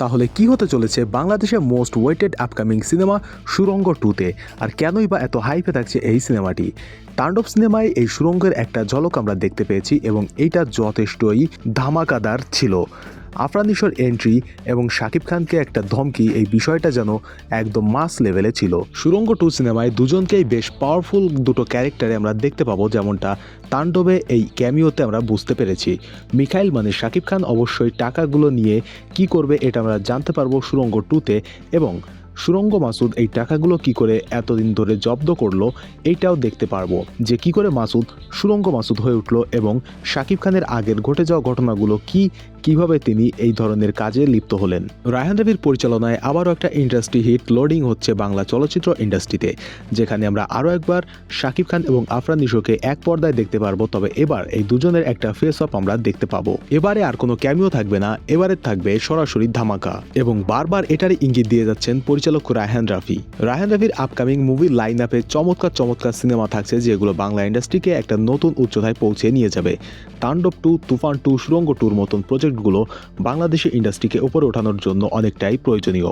তাহলে কি হতে চলেছে বাংলাদেশের most waited upcoming cinema Surongo টুতে আর কেনই বা এত হাইপে থাকছে এই সিনেমাটি তাণ্ডব সিনেমায় এই সুরঙ্গের একটা ঝলক আমরা দেখতে পেয়েছি এবং এইটা যথেষ্টই ধামাকাদার ছিল। আফরানিশোর এন্ট্রি এবং শাকিব খানকে একটা ধমকি, এই বিষয়টা যেন একদম মাস লেভেলে ছিল। সুরঙ্গ টু সিনেমায় দুজনকেই বেশ পাওয়ারফুল দুটো ক্যারেক্টারে আমরা দেখতে পাবো, যেমনটা তাণ্ডবে এই ক্যামিওতে আমরা বুঝতে পেরেছি। মিখাইল মানে শাকিব খান অবশ্যই টাকাগুলো নিয়ে কি করবে এটা আমরা জানতে পারব সুরঙ্গ টুতে এবং সুরঙ্গ মাসুদ এই টাকাগুলো কি করে এতদিন ধরে জব্দ করল এইটাও দেখতে পারব। যে কি করে মাসুদ, সুরঙ্গ মাসুদ হয়ে উঠল এবং শাকিব খানের আগের ঘটে যাওয়া ঘটনাগুলো কি কীভাবে তিনি এই ধরনের কাজে লিপ্ত হলেন। রায়হান রবির পরিচালনায় আবারও একটা ইন্ডাস্ট্রি হিট লোডিং হচ্ছে বাংলা চলচ্চিত্র ইন্ডাস্ট্রিতে, যেখানে আমরা আরও একবার শাকিব খান এবং আফরান নিশোকে এক পর্দায় দেখতে পারব, তবে এবার এই দুজনের একটা ফেস অফ আমরা দেখতে পাবো। এবারে আর কোনো ক্যামিও থাকবে না, এবারে থাকবে সরাসরি ধামাকা। এবং বারবার এটারই ইঙ্গিত দিয়ে যাচ্ছেন পরিচালক রায়হান রাফি। রায়হান রাফির আপকামিং মুভি লাইন আপে চমৎকার চমৎকার সিনেমা থাকছে, যেগুলো বাংলা ইন্ডাস্ট্রিকে একটা নতুন উচ্চতায় পৌঁছে নিয়ে যাবে। তাণ্ডব টু, তুফান টু, সুরঙ্গ টুর মতন প্রজেক্টগুলো বাংলাদেশের ইন্ডাস্ট্রিকে উপরে ওঠানোর জন্য অনেকটাই প্রয়োজনীয়।